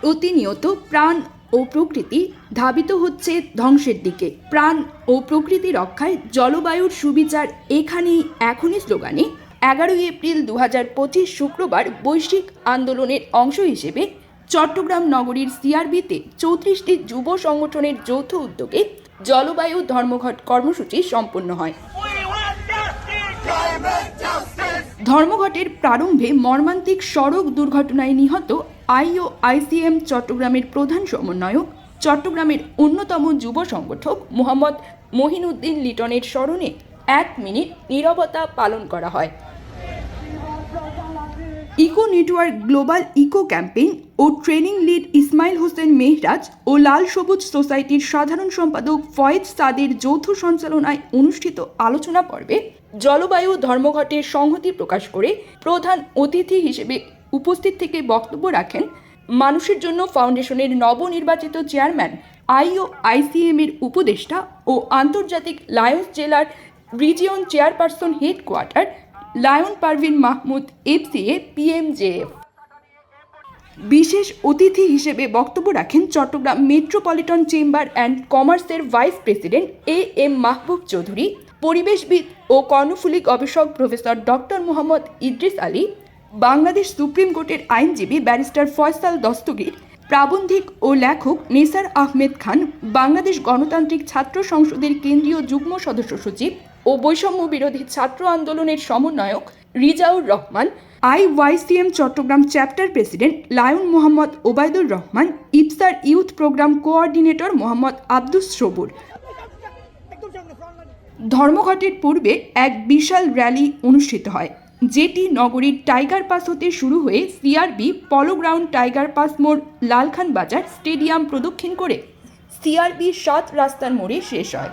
প্রতিনিয়ত প্রাণ ও প্রকৃতি ধাবিত হচ্ছে ধ্বংসের দিকে প্রাণ ও প্রকৃতি রক্ষায় জলবায়ুর সুবিচার এখানেই এখনই স্লোগানে এগারোই এপ্রিল দু পঁচিশ শুক্রবার বৈশ্বিক আন্দোলনের অংশ হিসেবে চট্টগ্রাম নগরীর সিআরবিতে চৌত্রিশটি যুব সংগঠনের যৌথ উদ্যোগে জলবায়ু ধর্মঘট কর্মসূচি সম্পন্ন হয়! ধর্মঘটের প্রারম্ভে মর্মান্তিক সড়ক দুর্ঘটনায় নিহত আইও আইসিএম চট্টগ্রামের প্রধান সমন্বয়ক, চট্টগ্রামের অন্যতম যুব সংগঠক মোহাম্মদ মহিনুদ্দিন লিটনের স্মরণে এক মিনিট নীরবতা পালন করা হয়। Eco network global eco campaign ও ট্রেনিং লিড ইসমাইল হোসেন মেহরাজ ও লাল সবুজ সোসাইটির সাধারণ সম্পাদক ফয়েজ সাদের যৌথ সঞ্চালনায় অনুষ্ঠিত আলোচনা পর্বে জলবায়ু ধর্মঘটের সংহতি প্রকাশ করে প্রধান অতিথি হিসেবে উপস্থিত থেকে বক্তব্য রাখেন মানুষের জন্য ফাউন্ডেশনের নবনির্বাচিত চেয়ারম্যান, আইও আইসিএম এর উপদেষ্টা ও আন্তর্জাতিক লায়ন্স জেলার region chairperson headquarter, Lion Parvin Mahmud FCA, PMJF. বিশেষ অতিথি হিসেবে বক্তব্য রাখেন চট্টগ্রাম মেট্রোপলিটন চেম্বার অ্যান্ড কমার্সের vice president A M Mahbub Chowdhury, পরিবেশবিদ ও কর্ণফুলী গবেষক professor doctor Mohammad Idris Ali Bangladesh supreme কোর্টের আইনজীবী ব্যারিস্টার ফয়সাল দস্তগীর, প্রাবন্ধিক ও লেখক নেসার আহমেদ খান, বাংলাদেশ গণতান্ত্রিক ছাত্র সংসদের কেন্দ্রীয় যুগ্ম সদস্য সচিব ও বৈষম্য বিরোধী ছাত্র আন্দোলনের সমন্বয়ক Rezaur Rahman I YCM Chattogram chapter president Lion Mohammad Obaidur Rahman iftar youth program coordinator Mohammad Abdus Sabur. ধর্মঘটের পূর্বে এক বিশাল র্যালি অনুষ্ঠিত হয়। যেটি নগরীর টাইগার পাস হতে শুরু হয়ে সিআরবি পলো গ্রাউন্ড টাইগার পাস মোড় লালখান বাজার স্টেডিয়াম প্রদক্ষিণ করে। সিআরবি সাত রাস্তার মোড়ে শেষ হয়।